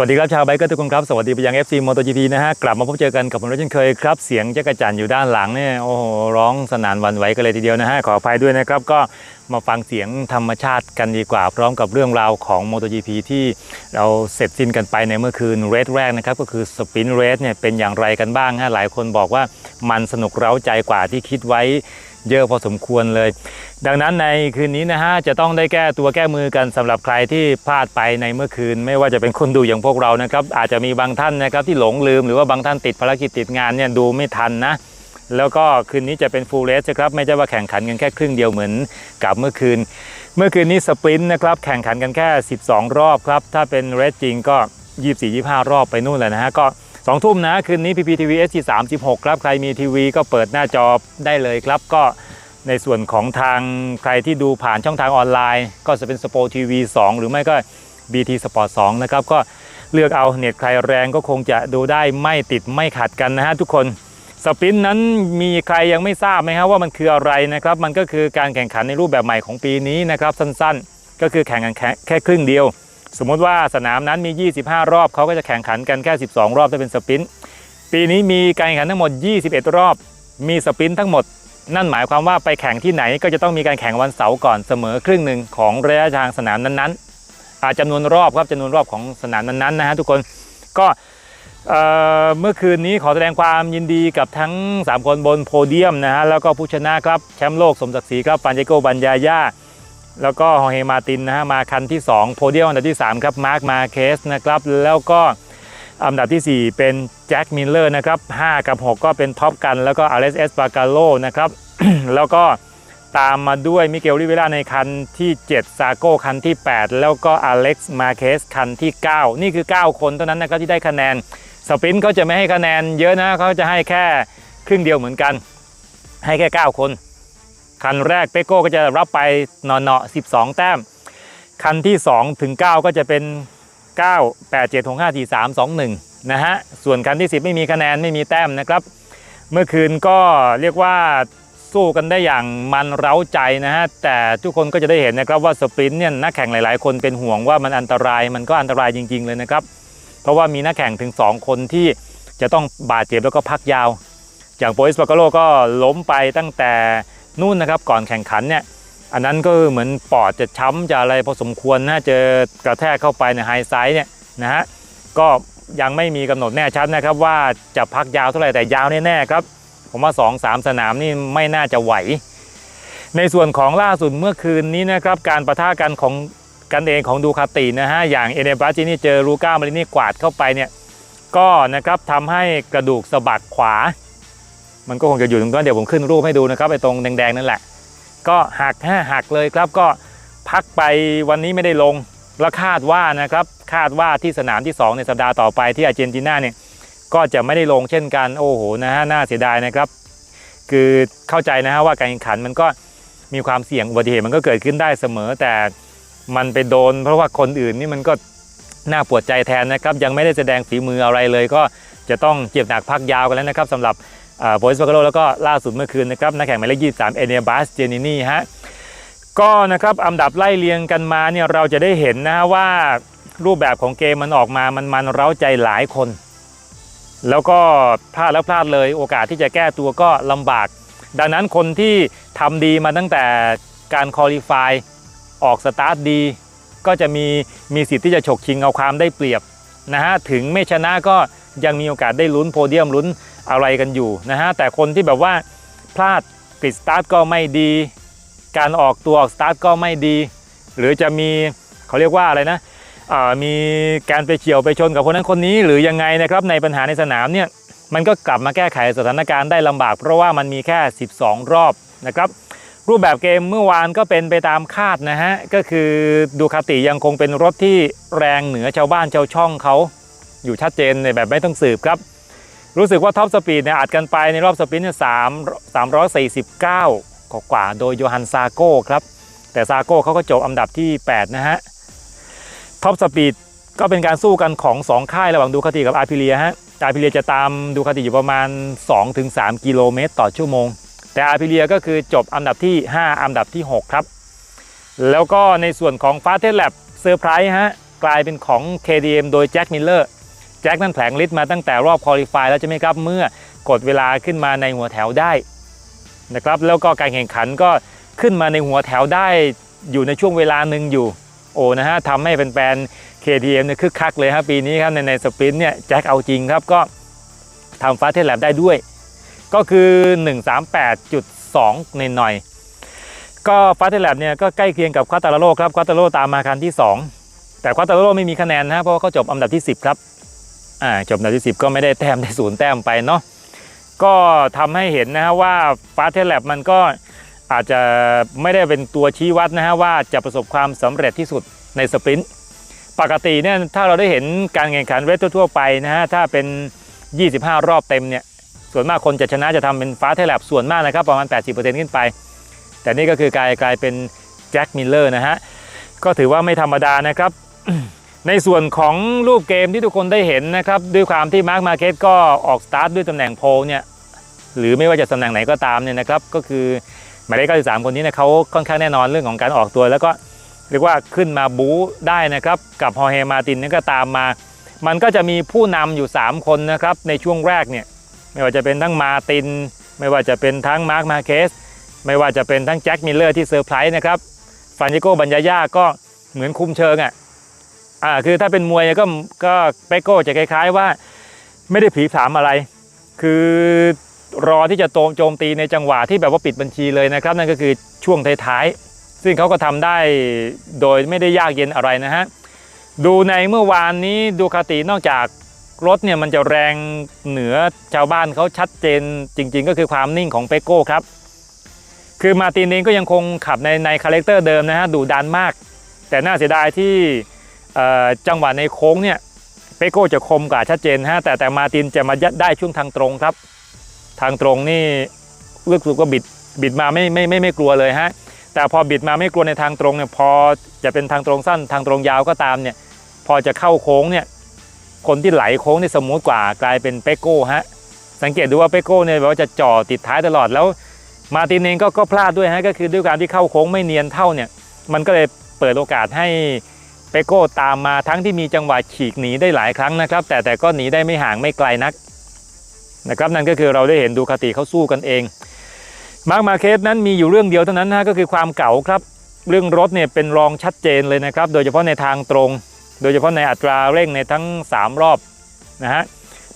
วัสดีครับชาวไบเกอร์ทุกคนครับ สวัสดีไปยัง FC MotoGP นะฮะ กลับมาพบเจอกันกับผมเช่นเคยครับ เสียงจักรจันอยู่ด้านหลังเนี่ยโอ้โหร้องสนานวันไหวกันเลยทีเดียวนะฮะ ขออภัยด้วยนะครับ ก็มาฟังเสียงธรรมชาติกันดีกว่า พร้อมกับเรื่องราวของ MotoGP ที่เราเสร็จสิ้นกันไปในเมื่อคืนเรสแรกนะครับ ก็คือสปินเรสเนี่ยเป็นอย่างไรกันบ้างฮะหลายคนบอกว่ามันสนุกเร้าใจกว่าที่คิดไว้ เยอะพอสมควรเลย ดังนั้นในคืนนี้นะฮะจะต้องได้แก้ตัวแก้มือกันสำหรับใครที่พลาดไปในเมื่อคืน ไม่ว่าจะเป็นคนดูอย่างพวกเรานะครับ อาจจะมีบางท่านนะครับที่หลงลืมหรือว่าบางท่านติดภารกิจติดงานเนี่ยดูไม่ทันนะแล้วก็คืนนี้จะเป็นฟูลเรสครับไม่ใช่ว่าแข่งขันกันแค่ครึ่งเดียวเหมือนกับเมื่อคืน เมื่อคืนนี้สปรินต์นะครับแข่งขันกันแค่ 12 รอบครับถ้าเป็นเรสจริงก็ 24-25 รอบไปนู่นแหละนะฮะก็ สองทุ่มนะ คืนนี้ PPTV SG 36ครับ ใครมีทีวีก็เปิดหน้าจอได้เลยครับ ก็ในส่วนของทางใครที่ดูผ่านช่องทางออนไลน์ ก็จะเป็นสปอร์ทีวี2หรือไม่ก็ BT Sport 2 นะครับ ก็เลือกเอาเน็ตใครแรงก็คงจะดูได้ไม่ติดไม่ขัดกันนะฮะทุกคนสปรินต์นั้นมีใครยังไม่ทราบไหมครับว่ามันคืออะไรนะครับ มันก็คือการแข่งขันในรูปแบบใหม่ของปีนี้นะครับ สั้นๆ ก็คือแข่งกันแค่ครึ่งเดียว สมมติว่าสนามนั้นมี 25 รอบเขาก็จะแข่งขันกันแค่ 12 รอบถ้าเป็นสปรินต์ปีนี้มีการแข่งขันทั้งหมด 21 รอบ มีสปรินต์ทั้งหมด นั่นหมายความว่าไปแข่งที่ไหนก็จะต้องมีการแข่งวันเสาร์ก่อนเสมอครึ่งหนึ่งของระยะทางสนามนั้นๆอาจจำนวนรอบครับจำนวนรอบของสนามนั้นๆนะฮะทุกคนก็เมื่อคืนนี้ขอแสดงความยินดีกับทั้ง 3 คนบนโพเดียมนะฮะแล้วก็ผู้ชนะครับแชมป์โลกสมศักดิ์ศรีครับฟานเจโกบันยาย่า แล้วก็ฮอเฮมาตินนะฮะมาคันที่ 2 โพเดียมอันดับที่ 3 ครับมาร์คมาเคสนะครับแล้วก็อันดับที่ 4 เป็นแจ็คมิลเลอร์นะครับ5กับ 6 ก็เป็นท็อปกันแล้วก็อเล็กซ์เอสปาการโลนะครับแล้วก็ตามมาด้วยมิเกลริเวล่าในคันที่ 7 ซาโก้คันที่ 8 แล้วก็อเล็กซ์มาเคสคันที่ 9 นี่คือ 9 คนเท่านั้นนะครับที่ได้คะแนนสปรินต์เขาจะไม่ให้คะแนนเยอะนะเขาจะให้แค่ครึ่งเดียวเหมือนกัน ให้แค่ 9 คน คันแรกเปโก้ก็จะรับไปเนาะๆ12 แต้ม คันที่ 2 ถึง 9 ก็จะเป็น 9 8 7 6 5 4 3 2 1 นะฮะ ส่วนคันที่ 10 ไม่มีคะแนนไม่มีแต้มนะครับ เมื่อคืนก็เรียกว่าสู้กันได้อย่างมันเร้าใจนะฮะ แต่ทุกคนก็จะได้เห็นนะครับว่าสปรินต์เนี่ยนักแข่งหลาย ๆ คนเป็นห่วงว่ามันอันตรายมันก็อันตรายจริง ๆ เลยนะครับ เพราะว่ามีนักแข่งถึง 2 คนที่จะต้องบาดเจ็บแล้วก็พักยาว อย่างโปอิสปากาโลก็ล้มไปตั้งแต่ นู่นนะครับก่อนแข่งขันเนี่ยอันนั้นก็เหมือนปอดจะช้ำจะอะไรพอสมควรนะเจอกระแทกเข้าไปในไฮไซด์เนี่ยนะฮะก็ยังไม่มีกำหนดแน่ชัดนะครับว่าจะพักยาวเท่าไหร่แต่ยาวแน่ๆครับ ผมว่า 2-3 สนามนี่ไม่น่าจะไหว ในส่วนของล่าสุดเมื่อคืนนี้นะครับการประทะกันของกันเองของดูคาตินะฮะอย่างเอเนบราจินี่เจอลูก้ามารินี่กวาดเข้าไปเนี่ยก็นะครับทำให้กระดูกสะบักขวา มันก็คงจะอยู่ตรงนั้นเดี๋ยวผมขึ้นรูปให้ดูนะครับไอ้ตรงแดงๆนั่นแหละ ก็หักฮะหักเลยครับก็พักไปวันนี้ไม่ได้ลง แล้วคาดว่านะครับคาดว่าที่สนามที่ 2 ในสัปดาห์ต่อไปที่อาร์เจนตินาเนี่ยก็จะไม่ได้ลงเช่นกันโอ้โหนะฮะน่าเสียดายนะครับ คือเข้าใจนะฮะว่าการแข่งขันมันก็มีความเสี่ยงอุบัติเหตุมันก็เกิดขึ้นได้เสมอ แต่มันไปโดน เพราะว่าคนอื่นนี่มันก็น่าปวดใจแทนนะครับ ยังไม่ได้แสดงฝีมืออะไรเลย ก็จะต้องเจ็บหนักพักยาวกันแล้วนะครับสำหรับ โปลิสปากาโลแล้วก็ล่าสุดเมื่อคืนนะครับนักแข่งหมายเลข23เอเนียบัสเจนินี่ฮะก็นะครับอันดับไล่เรียงกันมาเนี่ยเราจะได้เห็นนะฮะว่ารูปแบบของเกมมันออกมามันมันเร้าใจหลายคน แล้วก็พลาดแล้วพลาดเลยโอกาสที่จะแก้ตัวก็ลำบาก ดังนั้นคนที่ทำดีมาตั้งแต่การคอลี่ฟายออกสตาร์ทดี ก็จะมีมีสิทธิ์ที่จะฉกชิงเอาความได้เปรียบนะฮะถึงไม่ชนะก็ยังมีโอกาสได้ลุ้นโพเดียมลุ้น อะไรกันอยู่นะฮะแต่คนที่แบบว่าพลาดกริดสตาร์ทก็ไม่ดี การออกตัวออกสตาร์ทก็ไม่ดี หรือจะมีเขาเรียกว่าอะไรนะมีการไปเฉียวไปชนกับคนนั้นคนนี้ หรือยังไงนะครับในปัญหาในสนามเนี่ยมันก็กลับมาแก้ไขสถานการณ์ได้ลำบาก เพราะว่ามันมีแค่ 12 รอบนะครับรูปแบบเกมเมื่อวานก็เป็นไปตามคาดนะฮะก็คือดูคาติยังคงเป็นรถที่แรงเหนือชาวบ้านชาวช่องเขาอยู่ชัดเจนในแบบไม่ต้องสืบครับ รู้สึกว่าท็อปสปีดเนี่ยอัดกันไปในรอบสปรินต์เนี่ยสามสามร้อยสี่สิบเก้ากว่าโดยโยฮันซาโก้ครับ แต่ซาโก้เขาก็จบอันดับที่ 8 นะฮะท็อปสปีดก็เป็นการสู้กันของ 2 ค่ายระหว่างดูคาติกับอาพิเลียฮะอาพิเลียจะตามดูคาติอยู่ประมาณ 2-3 กิโลเมตรต่อชั่วโมง แต่อาพิเลียก็คือจบอันดับที่ 5 อันดับที่ 6 ครับ แล้วก็ในส่วนของฟาเทสแลบเซอร์ไพรส์ฮะกลายเป็นของ KTM โดยแจ็คมิลเลอร์ แจ็คนั้นแผลงฤทธิ์มาตั้งแต่รอบคอลิฟายแล้วใช่ไหมครับเมื่อกดเวลาขึ้นมาในหัวแถวได้นะครับแล้วก็การแข่งขันก็ขึ้นมาในหัวแถวได้อยู่ในช่วงเวลาหนึ่งอยู่โอ้นะฮะทำให้แฟนๆ KTM เนี่ยคึกคักเลยครับปีนี้ครับในในสปรินต์เนี่ยแจ็คเอาจริงครับก็ทำฟาสเทสแลบได้ด้วย ก็คือ 138.2ในหน่อย ก็ฟาสเทสแลบเนี่ยก็ใกล้เคียงกับควาตาโรครับควาตาโรตามมาคันที่ 2 แต่ควาตาโรไม่มีคะแนนนะเพราะว่าเขาจบอันดับที่ 10 ครับ อ่าจบอันดับที่ 10 ก็ไม่ได้แต้มได้ศูนย์แต้มไปเนาะก็ทำให้เห็นนะฮะว่าฟาสเทแลบมันก็อาจจะไม่ได้เป็นตัวชี้วัดนะฮะว่าจะประสบความสำเร็จที่สุดในสปรินต์ปกติเนี่ยถ้าเราได้เห็นการแข่งขันเวททั่วไปนะฮะถ้าเป็น 25 รอบเต็มเนี่ยส่วนมากคนจะชนะจะทำเป็นฟ้าเทแลบส่วนมากนะครับประมาณ 80%ขึ้นไป แต่นี่ก็คือกลายกลายเป็นแจ็คมิลเลอร์นะฮะก็ถือว่าไม่ธรรมดานะครับ ในส่วนของรูปเกมที่ทุกคนได้เห็นนะครับด้วยความที่มาร์คมาเก็ตก็ออกสตาร์ทด้วยตำแหน่งโพลเนี่ยหรือไม่ว่าจะตำแหน่งไหนก็ตามเนี่ยนะครับก็คือหมายเลข93 คนนี้เนี่ยเขาค่อนข้างแน่นอนเรื่องของการออกตัว แล้วก็เรียกว่าขึ้นมาบู๊ได้นะครับกับฮอร์เฮมาตินนี่ก็ตามมา มันก็จะมีผู้นำอยู่ 3 คนนะครับในช่วงแรกเนี่ยไม่ว่าจะเป็นทั้งมาติน ไม่ว่าจะเป็นทั้งมาร์คมาเคสไม่ว่าจะเป็นทั้งแจ็คมิลเลอร์ที่เซอร์ไพรส์นะครับฟานจิโกบัญญาย่าก็เหมือนคุมเชิงอะ อ่าคือถ้าเป็นมวยก็ก็เปโก้จะคล้าย ๆ ว่าไม่ได้ผีผามอะไร คือรอที่จะโจมโจมตีในจังหวะที่แบบว่าปิดบัญชีเลยนะครับ นั่นก็คือช่วงท้ายๆซึ่งเขาก็ทำได้โดยไม่ได้ยากเย็นอะไรนะฮะดูในเมื่อวานนี้ดูคาตินอกจากรถเนี่ยมันจะแรงเหนือชาวบ้านเขาชัดเจนจริง ๆ ก็คือความนิ่งของเปโก้ครับ คือมาตินเองก็ยังคงขับในในคาแรคเตอร์เดิมนะฮะดุดันมาก แต่น่าเสียดายที่ จังหวะในโค้งเนี่ยเปโก้จะคมกว่าชัดเจนฮะแต่แต่มาตินจะมายัดได้ช่วงทางตรงครับ ทางตรงนี่รู้สึกว่าบิดบิดมาไม่ไม่ไม่ไม่กลัวเลยฮะแต่พอบิดมาไม่กลัวในทางตรงเนี่ยพอจะเป็นทางตรงสั้นทางตรงยาวก็ตามเนี่ยพอจะเข้าโค้งเนี่ยคนที่ไหลโค้งนี่สมูทกว่ากลายเป็นเปโก้ฮะสังเกตดูว่าเปโก้เนี่ยแบบว่าจะจ่อติดท้ายตลอดแล้ว มาตินเองก็ก็พลาดด้วยฮะก็คือด้วยการที่เข้าโค้งไม่เนียนเท่าเนี่ยมันก็เลยเปิดโอกาสให้ เปโก้ตามมาทั้งที่มีจังหวะฉีกหนีได้หลายครั้งนะครับ แต่แต่ก็หนีได้ไม่ห่างไม่ไกลนักนะครับนั่นก็คือเราได้เห็นดูคาติเขาสู้กันเอง มาร์คมาเคสนั้นมีอยู่เรื่องเดียวเท่านั้นนะก็คือความเก่าครับ เรื่องรถเนี่ยเป็นรองชัดเจนเลยนะครับ โดยเฉพาะในทางตรง โดยเฉพาะในอัตราเร่งในทั้ง 3 รอบนะฮะ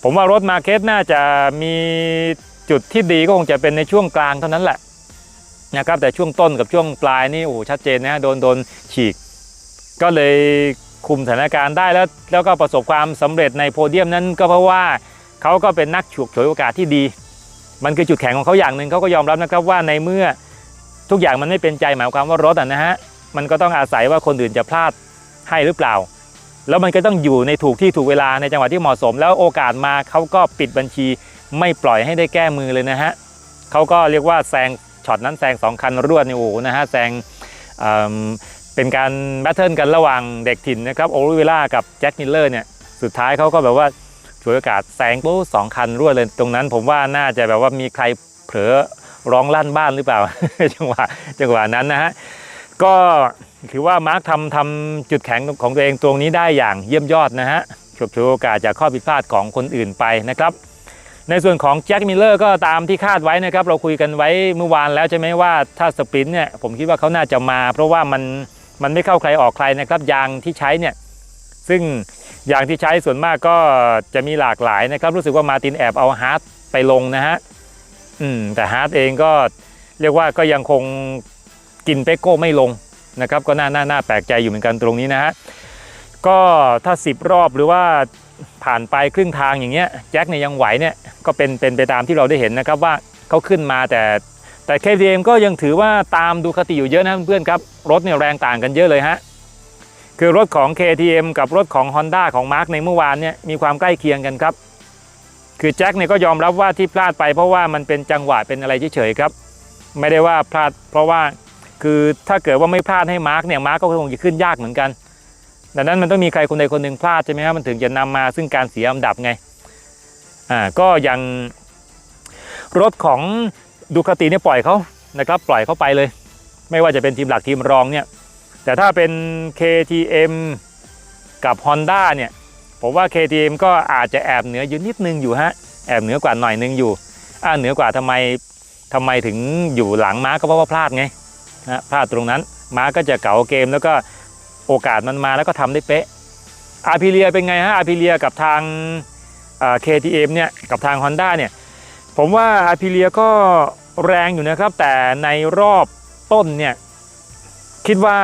ผมว่ารถมาเคสน่าจะมีจุดที่ดีก็คงจะเป็นในช่วงกลางเท่านั้นแหละนะครับแต่ช่วงต้นกับช่วงปลายนี่โอ้ชัดเจนนะโดนโดนฉีก ก็เลยคุมสถานการณ์ได้แล้วแล้วก็ประสบความสำเร็จในโพเดียมนั้นก็เพราะว่าเขาก็เป็นนักฉกฉวยโอกาสที่ดี มันคือจุดแข็งของเขาอย่างหนึ่งเขาก็ยอมรับนะครับว่าในเมื่อทุกอย่างมันไม่เป็นใจหมายความว่ารถอะนะฮะมันก็ต้องอาศัยว่าคนอื่นจะพลาดให้หรือเปล่า แล้วมันก็ต้องอยู่ในถูกที่ถูกเวลาในจังหวะที่เหมาะสม แล้วโอกาสมาเขาก็ปิดบัญชีไม่ปล่อยให้ได้แก้มือเลยนะฮะเขาก็เรียกว่าแซงช็อตนั้นแซงสองคันรวดนี่โอ้โหนะฮะแซง เป็นการแบทเทิลกันระหว่างเด็กถิ่นนะครับโอลิเวล่ากับแจ็คมิลเลอร์เนี่ยสุดท้ายเขาก็แบบว่าฉวยโอกาสแซงปุ๊บสองคันรวดเลยตรงนั้น ผมว่าน่าจะแบบว่ามีใครเผลอร้องลั่นบ้านหรือเปล่า จังหวะจังหวะนั้นนะฮะก็ถือว่ามาร์คทำทำจุดแข็งของตัวเองตรงนี้ได้อย่างเยี่ยมยอดนะฮะฉกฉวยโอกาสจากข้อผิดพลาดของคนอื่นไปนะครับในส่วนของแจ็คมิลเลอร์ก็ตามที่คาดไว้นะครับ เราคุยกันไว้เมื่อวานแล้วใช่ไหมว่าถ้าสปรินต์เนี่ยผมคิดว่าเขาน่าจะมา เพราะว่ามัน มันไม่เข้าใครออกใครนะครับ ยางที่ใช้เนี่ยซึ่งอย่างที่ใช้ส่วนมากก็จะมีหลากหลายนะครับ รู้สึกว่ามาตินแอบเอาฮาร์ดไปลงนะฮะอืมแต่ฮาร์ดเองก็เรียกว่าก็ยังคงกินเปโก้ไม่ลงนะครับ ก็น่าน่าน่าแปลกใจอยู่เหมือนกันตรงนี้นะฮะก็ถ้า 10 รอบหรือว่าผ่านไปครึ่งทางอย่างเงี้ยแจ็คเนี่ยยังไหวเนี่ยก็เป็นเป็นไปตามที่เราได้เห็นนะครับว่าเขาขึ้นมาแต่ แต่ KTM ก็ยังถือว่าตามดูคติอยู่เยอะนะเพื่อนๆครับ รถเนี่ยแรงต่างกันเยอะเลยฮะ คือรถของ KTM กับรถของ Honda ของ Mark ในเมื่อวานเนี่ยมีความใกล้เคียงกันครับ คือแจ็คเนี่ยก็ยอมรับว่าที่พลาดไปเพราะว่ามันเป็นจังหวะเป็นอะไรเฉยๆครับ ไม่ได้ว่าพลาดเพราะว่าคือถ้าเกิดว่าไม่พลาดให้มาร์กเนี่ยมาร์กก็คงจะขึ้นยากเหมือนกันดังนั้นมันต้องมีใครคนใดคนหนึ่งพลาดใช่ไหมครับมันถึงจะนำมาซึ่งการเสียอันดับไงอ่าก็ยังรถของ ดูคติเนี่ยปล่อยเขานะครับ ปล่อยเขาไปเลย ไม่ว่าจะเป็นทีมหลักทีมรองเนี่ยแต่ถ้าเป็น KTM กับ Honda เนี่ยผมว่า KTM ก็อาจจะแอบเหนืออยู่นิดนึงอยู่ฮะแอบเหนือกว่าหน่อยนึงอยู่อ่าเหนือกว่าทำไมทำไมถึงอยู่หลังม้าก็เพราะว่าพลาดไงนะพลาดตรงนั้นม้าก็จะเก๋าเกมแล้วก็โอกาสมันมาแล้วก็ทำได้เป๊ะอาพิเลียเป็นไงฮะอาพิเลียกับทางเอ่อ KTM เนี่ยกับทาง Honda เนี่ยผมว่าอาพิเลียก็ แรงอยู่นะครับ แต่ในรอบต้นเนี่ยคิดว่า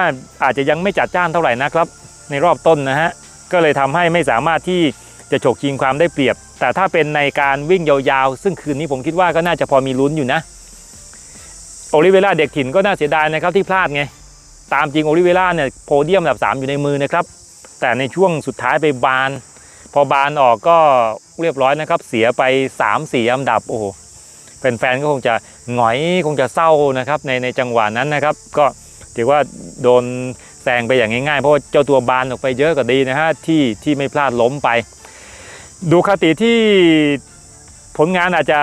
อาจจะยังไม่จัดจ้านเท่าไหร่นะครับ ในรอบต้นนะฮะก็เลยทำให้ไม่สามารถที่จะฉกชิงความได้เปรียบ แต่ถ้าเป็นในการวิ่งยาวๆ ซึ่งคืนนี้ผมคิดว่าก็น่าจะพอมีลุ้นอยู่นะโอลิเวล่าเด็กถิ่นก็น่าเสียดายนะครับที่พลาดไง ตามจริงโอลิเวล่าเนี่ยโพเดียมอันดับ 3 อยู่ในมือนะครับ แต่ในช่วงสุดท้ายไปบาน พอบานออกก็เรียบร้อยนะครับ เสียไป 3 4 อันดับโอ้โห แฟนๆก็คงจะหงอยคงจะเศร้านะครับในในจังหวะนั้นนะครับ ก็ถือว่าโดนแซงไปอย่างง่ายๆ เพราะว่าเจ้าตัวบานออกไปเยอะก็ดีนะฮะที่ที่ไม่พลาดล้มไป ดูคติที่ผลงานอาจจะ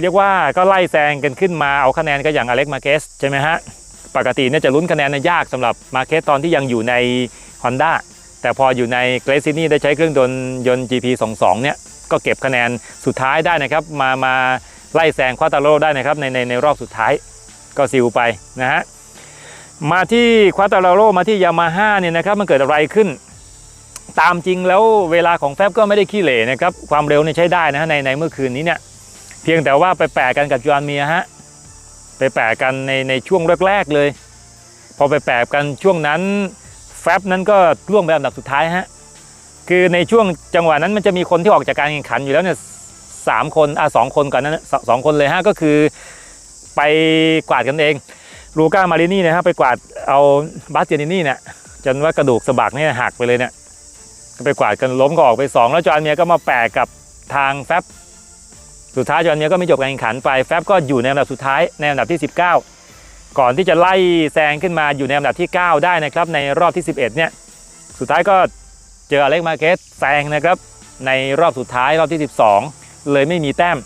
เรียกว่าก็ไล่แซงกันขึ้นมาเอาคะแนนก็อย่างอเล็กมาเกสใช่ไหมฮะปกติเนี่ยจะลุ้นคะแนนนยากสำหรับมาเกสตอนที่ยังอยู่ใน Honda แต่พออยู่ในเกรซินี่ได้ใช้เครื่องยนต์ยนต์ GP 22 เนี่ยก็เก็บคะแนนสุดท้ายได้นะครับ มามา ไล่แซงควาตาโร่ได้นะครับในในในรอบสุดท้ายก็ซิลไปนะฮะมาที่ควาตาโร่มาที่ยามาฮ่าเนี่ยนะครับมันเกิดอะไรขึ้น ตามจริงแล้วเวลาของแฟบก็ไม่ได้ขี้เหร่นะครับความเร็วเนี่ยใช้ได้นะฮะในในเมื่อคืนนี้เนี่ยเพียงแต่ว่าไปแปะกันกับจอห์นเมียฮะไปแปะกันในในช่วงแรกๆเลย พอไปแปะกันช่วงนั้นแฟบนั้นก็ร่วงไปอันดับสุดท้ายฮะคือในช่วงจังหวะนั้นมันจะมีคนที่ออกจากการแข่งขันอยู่แล้วเนี่ย สามคนอะสองคนก่อนนั้นสองคนเลยฮะก็คือไปกวาดกันเองลูก้ามารินี่นะฮะไปกวาดเอาบาสเจนินี่เนี่ยจนว่ากระดูกสะบักเนี่ยหักไปเลยเนี่ยไปกวาดกันล้มก็ออกไป 2 แล้วจอห์นเมียก็มาแปะกับทางแฟบสุดท้ายจอห์นเมียก็ไม่จบการแข่งขันไปแฟบก็อยู่ในอันดับสุดท้ายในอันดับที่ 19 ก่อนที่จะไล่แซงขึ้นมาอยู่ในอันดับที่ 9 ได้นะครับในรอบที่ 11เนี่ยสุดท้ายก็เจออเล็กมาเกสแซงนะครับในรอบสุดท้ายรอบที่ 12 เลยไม่มีแต้ม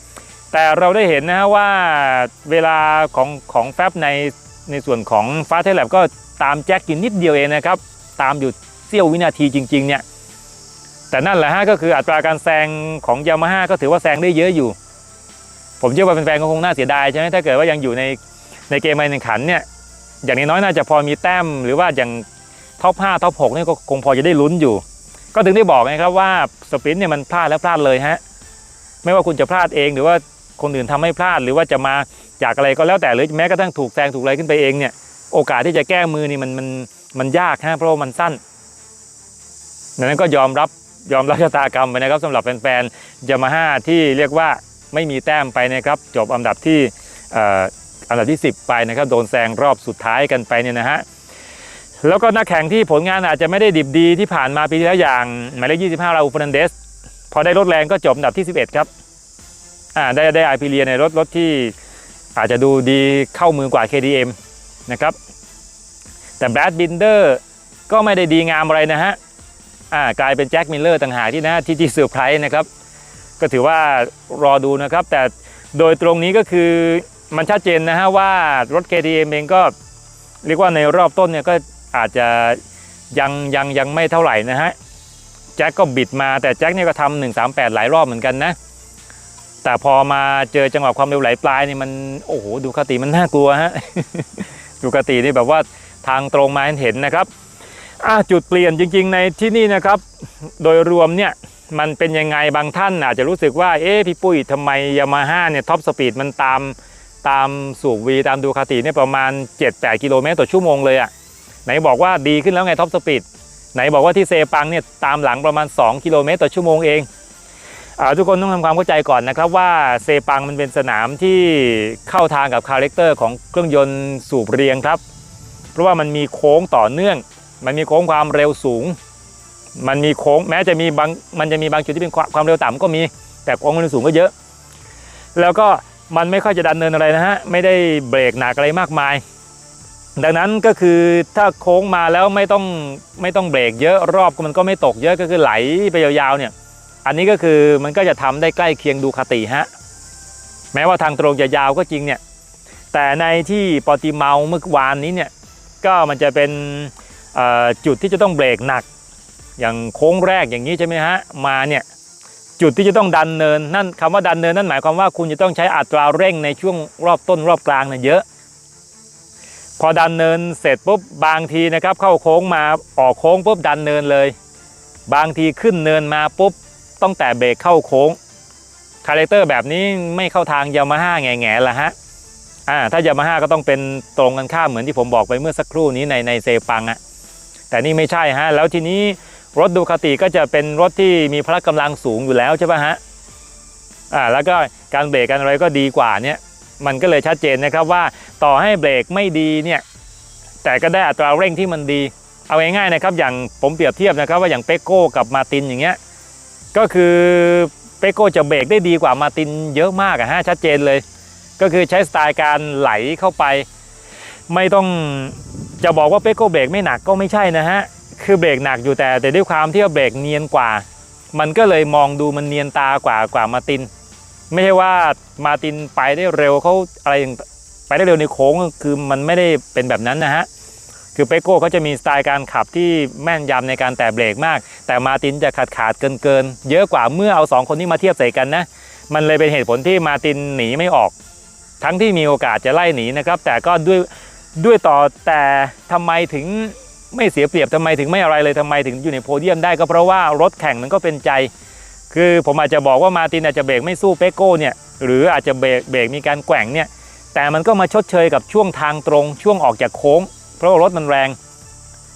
แต่เราได้เห็นนะฮะว่าเวลาของของแฟบในในส่วนของฟ้าเทเลบก็ตามแจ็คกินนิดเดียวเองนะครับ ตามอยู่เสี้ยววินาทีจริง ๆ เนี่ย แต่นั่นแหละฮะก็คืออัตราการแซงของยามาฮ่าก็ถือว่าแซงได้เยอะอยู่ ผมเชื่อว่าแฟนๆก็คงน่าเสียดายใช่ไหมถ้าเกิดว่ายังอยู่ในในเกมการแข่งขันเนี่ยอย่างน้อยๆน่าจะพอมีแต้มหรือว่าอย่างท็อป5ท็อป6นี่ก็คงพอจะได้ลุ้นอยู่ ก็ถึงได้บอกไงครับว่าสปรินต์เนี่ยมันพลาดแล้วพลาดเลยฮะ ไม่ว่าคุณจะพลาดเอง หรือว่าคนอื่นทำให้พลาด หรือว่าจะมาจากอะไรก็แล้วแต่หรือแม้กระทั่งถูกแซงถูกอะไรขึ้นไปเองเนี่ยโอกาสที่จะแก้มือนี่มันมันมันยากฮะเพราะมันสั้นดังนั้นก็ยอมรับยอมรับชะตากรรมไปนะครับสำหรับแฟนๆยามาฮ่าที่เรียกว่าไม่มีแต้มไปนะครับจบอันดับที่อ,อันดับที่ 10 ไปนะครับโดนแซงรอบสุดท้ายกันไปเนี่ยนะฮะแล้วก็นักแข่งที่ผลงานอาจจะไม่ได้ดิบดีที่ผ่านมาปีที่แล้วอย่างหมายเลข25 ราอูฟเฟรนเดส พอได้รถแรงก็จบอันดับที่ 11 ครับอ่าได้ได้ไอพีเลียในรถรถที่อาจจะดูดีเข้ามือกว่า KTM นะครับแต่แบรดบินเดอร์ก็ไม่ได้ดีงามอะไรนะฮะอ่ากลายเป็นแจ็คมิลเลอร์ต่างหากที่นะที่ที่เซอร์ไพรส์นะครับ ก็ถือว่ารอดูนะครับ แต่โดยตรงนี้ก็คือมันชัดเจนนะฮะว่ารถ KTM เองก็เรียกว่าในรอบต้นเนี่ยก็อาจจะยังยังยังไม่เท่าไหร่นะฮะ แจ็คก็บิดมาแต่แจ็คเนี่ยก็ทำ138 หลายรอบเหมือนกันนะ แต่พอมาเจอจังหวะความเร็วไหลปลายนี่มันโอ้โหดูคติมันน่ากลัวฮะดูคตินี่แบบว่าทางตรงมาให้เห็นนะครับจุดเปลี่ยนจริง ๆ ในที่นี่นะครับ โดยรวมเนี่ยมันเป็นยังไงบางท่านอาจจะรู้สึกว่าเอ๊ะพี่ปุ้ยทำไมยามาฮ่าเนี่ยท็อปสปีดมันตามตามสูบวีตามดูคาติเนี่ยประมาณ 7-8 กิโลเมตรต่อชั่วโมงเลยอะ่ะไหนบอกว่าดีขึ้นแล้วไงท็อปสปีด ไหนบอกว่าที่เซปังเนี่ยตามหลังประมาณ 2 กิโลเมตรต่อชั่วโมงเองอทุกคนต้องทำความเข้าใจก่อนนะครับว่าเซปังมันเป็นสนามที่เข้าทางกับคาแรคเตอร์ของเครื่องยนต์สูบเรียงครับ เพราะว่ามันมีโค้งต่อเนื่อง มันมีโค้งความเร็วสูง มันมีโค้งแม้จะมีบางมันจะมีบางจุดที่เป็นความเร็วต่ำก็มี แต่โค้งมันสูงก็เยอะ แล้วก็มันไม่ค่อยจะดันเนินอะไรนะฮะไม่ได้เบรกหนักอะไรมากมาย ดังนั้นก็คือถ้าโค้งมาแล้วไม่ต้องไม่ต้องเบรกเยอะรอบมันก็ไม่ตกเยอะก็คือไหลไปยาวๆเนี่ยอันนี้ก็คือมันก็จะทำได้ใกล้เคียงดูคาติฮะแม้ว่าทางตรงจะยาวก็จริงเนี่ยแต่ในที่ปอติเมาเมื่อวานนี้เนี่ยก็มันจะเป็นจุดที่จะต้องเบรกหนัก อย่างโค้งแรกอย่างนี้ใช่ไหมฮะมาเนี่ยจุดที่จะต้องดันเนินนั่นคำว่าดันเนินนั่นหมายความว่าคุณจะต้องใช้อัตราเร่งในช่วงรอบต้นรอบกลางเนี่ยเยอะ พอดันเนินเสร็จปุ๊บบางทีนะครับ เข้าโค้งมาออกโค้งปุ๊บดันเนินเลย บางทีขึ้นเนินมาปุ๊บต้องแต่เบรกเข้าโค้งคาแรคเตอร์แบบนี้ไม่เข้าทางยามาฮ่าแง่แง่ละฮะอ่าถ้ายามาฮ่าก็ต้องเป็นตรงกันข้ามเหมือนที่ผมบอกไปเมื่อสักครู่นี้ในในเซปังอะแต่นี่ไม่ใช่ฮะแล้วทีนี้รถดูคาติก็จะเป็นรถที่มีพละกำลังสูงอยู่แล้วใช่ปะฮะอ่าแล้วก็การเบรกกันอะไรก็ดีกว่าเนี่ย มันก็เลยชัดเจนนะครับว่าต่อให้เบรกไม่ดีเนี่ยแต่ก็ได้อัตราเร่งที่มันดี เอาง่ายๆนะครับอย่างผมเปรียบเทียบนะครับว่าอย่างเปโก้กับมาตินอย่างเงี้ยก็คือเปโก้จะเบรกได้ดีกว่ามาตินเยอะมากอะฮะชัดเจนเลย ก็คือใช้สไตล์การไหลเข้าไป ไม่ต้องจะบอกว่าเปโก้เบรกไม่หนักก็ไม่ใช่นะฮะคือเบรกหนักอยู่แต่แต่ด้วยความที่ว่าเบรกเนียนกว่า มันก็เลยมองดูมันเนียนตากว่ากว่ามาติน ไม่ใช่ว่ามาตินไปได้เร็วเขาอะไรอย่างไปได้เร็วในโค้งคือมันไม่ได้เป็นแบบนั้นนะฮะคือเปโก้เขาจะมีสไตล์การขับที่แม่นยำในการแตะเบรกมาก แต่มาตินจะขาดขาดเกินเกินเยอะกว่าเมื่อเอา 2 คนนี้มาเทียบใส่กันนะ มันเลยเป็นเหตุผลที่มาตินหนีไม่ออก ทั้งที่มีโอกาสจะไล่หนีนะครับ แต่ก็ด้วยด้วยต่อแต่ทำไมถึงไม่เสียเปรียบทำไมถึงไม่อะไรเลยทำไมถึงอยู่ในโพเดียมได้ก็เพราะว่ารถแข่งมันก็เป็นใจ คือผมอาจจะบอกว่ามาตินอาจจะเบรกไม่สู้เปโก้เนี่ยหรืออาจจะเบรกเบรกมีการแกว่งเนี่ยแต่มันก็มาชดเชยกับช่วงทางตรงช่วงออกจากโค้ง เพราะรถมันแรง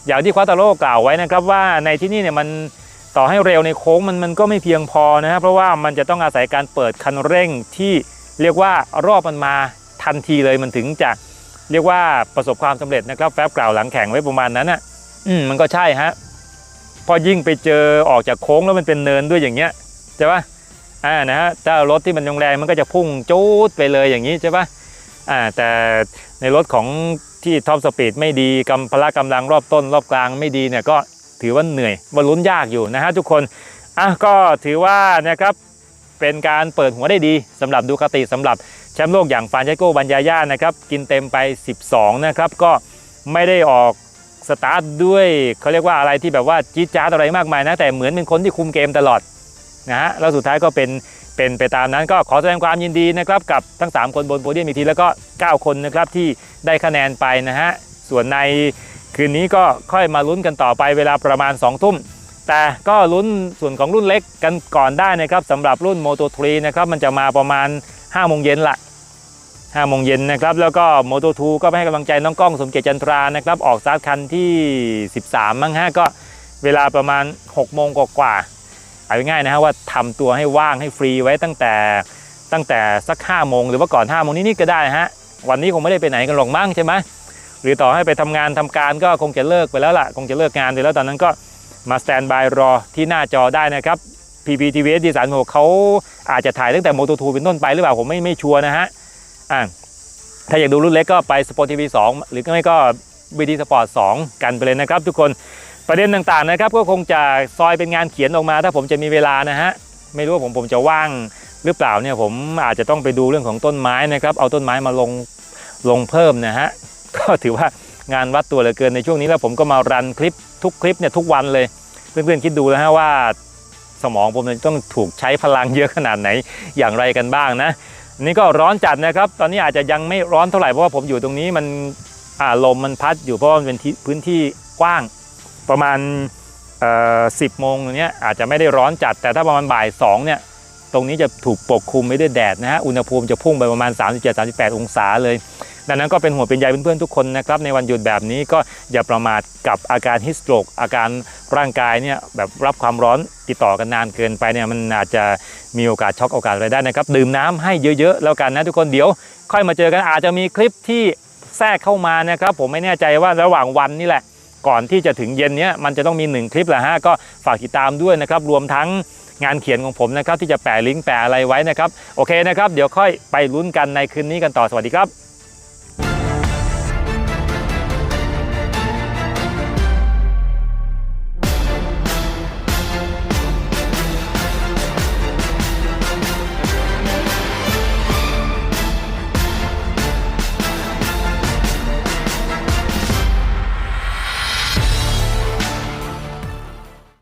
อย่างที่ควาตาโร่กล่าวไว้นะครับว่าในที่นี่เนี่ยมันต่อให้เร็วในโค้งมันมันก็ไม่เพียงพอนะครับเพราะว่ามันจะต้องอาศัยการเปิดคันเร่งที่เรียกว่ารอบมันมาทันทีเลยมันถึงจะเรียกว่าประสบความสำเร็จนะครับแฟบกล่าวหลังแข่งไว้ประมาณนั้นอะอืมมันก็ใช่ฮะพอยิ่งไปเจอออกจากโค้งแล้วมันเป็นเนินด้วยอย่างเงี้ย ใช่ปะอ่านะฮะถ้ารถที่มันแรงมันก็จะพุ่งจูดไปเลยอย่างนี้ใช่ปะอ่าแต่ในรถของที่ท็อปสปีดไม่ดีกำพละกำลังรอบต้นรอบกลางไม่ดีเนี่ยก็ถือว่าเหนื่อยว่าลุ้นยากอยู่นะฮะทุกคนอะก็ถือว่านะครับเป็นการเปิดหัวได้ดีสำหรับดูคาติสำหรับแชมป์โลกอย่างฟานเชโกบัญญาย่านะครับกินเต็มไป 12 นะครับก็ไม่ได้ออกสตาร์ทด้วยเขาเรียกว่าอะไรที่แบบว่าจี๊ดจ๊าอะไรมากมายนะแต่เหมือนเป็นคนที่คุมเกมตลอด นะฮะแล้วสุดท้ายก็เป็นเป็นไปตามนั้นก็ขอแสดงความยินดีนะครับกับทั้ง 3 คนบนโพเดียมอีกทีแล้วก็ 9 คนนะครับที่ได้คะแนนไปนะฮะส่วนในคืนนี้ก็ค่อยมาลุ้นกันต่อไปเวลาประมาณ 2 ทุ่ม แต่ก็ลุ้นส่วนของรุ่นเล็กกันก่อนได้นะครับสำหรับรุ่น Moto 3นะครับมันจะมาประมาณ5โมงเย็นละ5โมงเย็นนะครับแล้วก็ Moto 2ก็ไปให้กำลังใจน้องกล้องสมเกียรติจันทรานะครับออกสตาร์ทคันที่ 13 มั้งฮะก็เวลาประมาณ6โมงกว่าๆ เอาง่ายๆนะฮะว่าทำตัวให้ว่างให้ฟรีไว้ตั้งแต่ตั้งแต่สัก5โมงหรือว่าก่อน5โมงนิดๆก็ได้ฮะวันนี้คงไม่ได้ไปไหนกันหรอกมั้งใช่ไหมหรือต่อให้ไปทำงานทำการก็คงจะเลิกไปแล้วล่ะ คงจะเลิกงานไปแล้วตอนนั้นก็มาสแตนบายรอที่หน้าจอได้นะครับ PPTVS ดีสานโเขาอาจจะถ่ายตั้งแต่ Moto 2เป็นต้นไปหรือเปล่าผมไม่ไม่ชัวร์นะฮะอ่าถ้าอยากดูรุ่นเล็กก็ไป Sport TV 2 หรือไม่ก็ BT Sport 2 กันไปเลยนะครับทุกคน ประเด็นต่างๆนะครับก็คงจะซอยเป็นงานเขียนออกมา ถ้าผมจะมีเวลานะฮะไม่รู้ว่าผมผมจะว่างหรือเปล่าเนี่ยผมอาจจะต้องไปดูเรื่องของต้นไม้นะครับ เอาต้นไม้มาลงลงเพิ่มนะฮะก็ถือว่างานวัดตัวเหลือเกินในช่วงนี้แล้วผมก็มารันคลิปทุกคลิปเนี่ยทุกวันเลย เพื่อนๆคิดดูนะฮะว่าสมองผมต้องถูกใช้พลังเยอะขนาดไหนอย่างไรกันบ้างนะนี่ก็ร้อนจัดนะครับ ตอนนี้อาจจะยังไม่ร้อนเท่าไหร่เพราะว่าผมอยู่ตรงนี้มันอ่าลมมันพัดอยู่เพราะว่ามันเป็นพื้นที่กว้าง ประมาณสิบโมงเนี้ยอาจจะไม่ได้ร้อนจัด แต่ถ้าประมาณบ่ายสองเนี่ยตรงนี้จะถูกปกคลุมไปด้วยแดดนะฮะอุณหภูมิจะพุ่งไปประมาณ 37-38 องศาเลย ดังนั้นก็เป็นห่วงเป็นใยเพื่อนๆทุกคนนะครับในวันหยุดแบบนี้ก็อย่าประมาทกับอาการฮิสโตรกอาการร่างกายเนี่ยแบบรับความร้อนติดต่อกันนานเกินไปเนี่ยมันอาจจะมีโอกาสช็อกโอกาสอะไรได้นะครับ ดื่มน้ำให้เยอะๆแล้วกันนะทุกคนเดี๋ยว ค่อยมาเจอกันอาจจะมีคลิปที่แทรกเข้ามานะครับผมไม่แน่ใจว่าระหว่างวันนี่แหละ ก่อนที่จะถึงเย็นเนี้ยมันจะต้องมีหนึ่งคลิปแหละฮะก็ฝากติดตามด้วยนะครับ รวมทั้งงานเขียนของผมนะครับ ที่จะแปะลิงก์แปะอะไรไว้นะครับ โอเคนะครับ เดี๋ยวค่อยไปลุ้นกันในคืนนี้กันต่อสวัสดีครับ